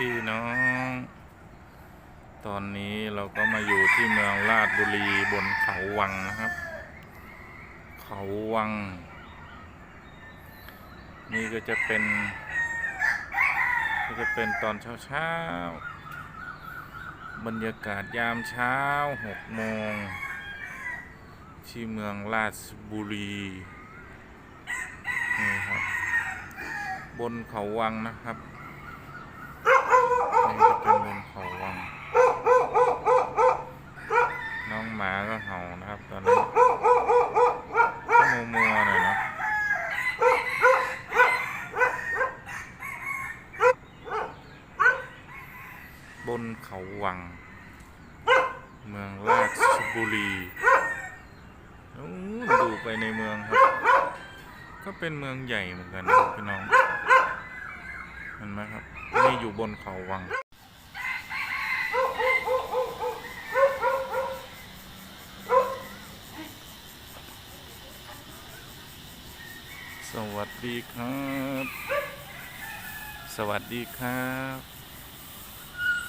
พี่น้อง ตอนนี้เราก็มาอยู่ที่เมืองลาดบุรีบนเขาวังนะครับ เขาวัง นี่ก็จะเป็น ก็จะเป็นตอนเช้าๆบรรยากาศยามเช้าหกโมง ที่เมืองราชบุรีนี่ครับ บนเขาวังนะครับ นี่จะเป็นบนเขาวัง น้องหมาก็เห่านะครับ ตอนนี้ก็มัวมัวๆหน่อยเนาะ บนเขาวัง เมืองราชบุรีดูไปในเมืองครับ ก็เป็นเมืองใหญ่เหมือนกันนะพี่น้องเห็นไหมครับ นี่อยู่บนเขาวังสวัสดีครับ สวัสดีครับ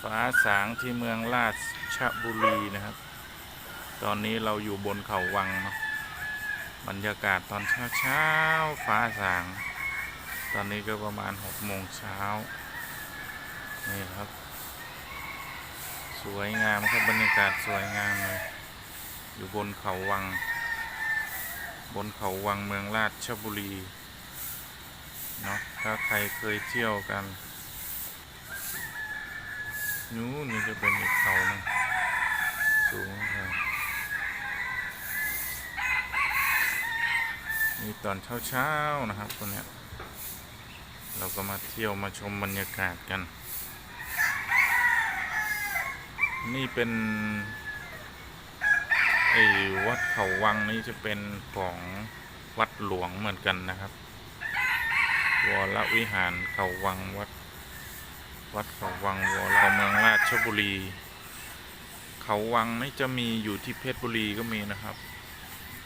ฟ้าสางที่เมืองราชบุรีนะครับ ตอนนี้เราอยู่บนเขาวังเนาะบรรยากาศตอนเช้าเช้าฟ้าสาง ตอนนี้ก็ประมาณหกโมงเช้านี่ครับ สวยงามครับบรรยากาศสวยงามเลยอยู่บนเขาวัง บนเขาวังเมืองราชบุรีเนาะถ้าใครเคยเที่ยวกัน นู้นนี่จะเป็นอีกเขาหนึงสูงครับนี่ตอนเช้าๆนะครับตัวเนี้ยเราก็มาเที่ยวมาชมบรรยากาศกัน นี่เป็นไอ้วัดเขาวังนี่จะเป็นของวัดหลวงเหมือนกันนะครับวรวิหารเขาวังวัด วัดเขาวังวรเมืองราชบุรี เขาวังนี่จะมีอยู่ที่เพชรบุรีก็มีนะครับ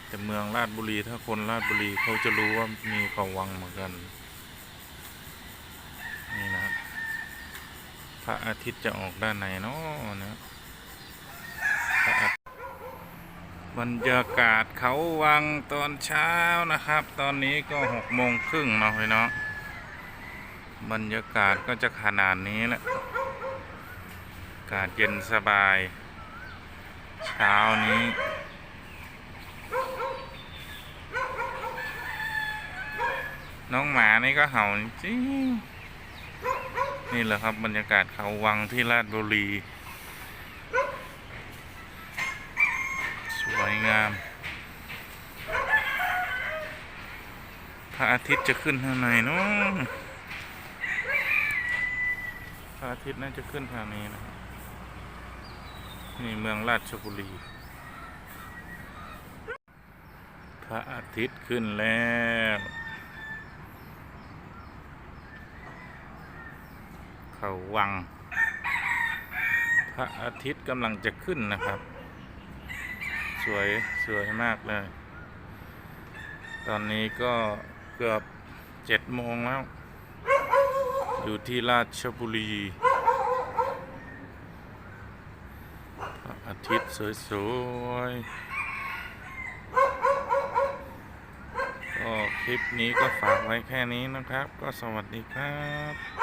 แต่เมืองราชบุรีถ้าคนราชบุรีเขาจะรู้ว่ามีเขาวังเหมือนกันนี่นะครับพระอาทิตย์จะออกด้านในเนาะนะบรรยากาศเขาวังตอนเช้านะครับ ตอนนี้ก็หกโมงครึ่งเนาะพี่เนาะ บรรยากาศก็จะขนาดนี้แหละ อากาศเย็นสบาย เช้านี้น้องหมานี่ก็เห่าจริงนี่แหละครับบรรยากาศเขาวังที่ราชบุรี สวยงาม พระอาทิตย์จะขึ้นทางไหนเนาะ ระอาทิตย์น่าจะขึ้นทางนี้นะนี่เมืองราชบุรี พระอาทิตย์ขึ้นแล้วเขาวัง พระอาทิตย์กำลังจะขึ้นนะครับ สวยสวยมากเลย ตอนนี้ก็เกือบเจ็ดโมงแล้ว อยู่ที่ราชบุรีพระอาทิตย์สวยๆก็คลิปนี้ก็ฝากไว้แค่นี้นะครับ ก็สวัสดีครับ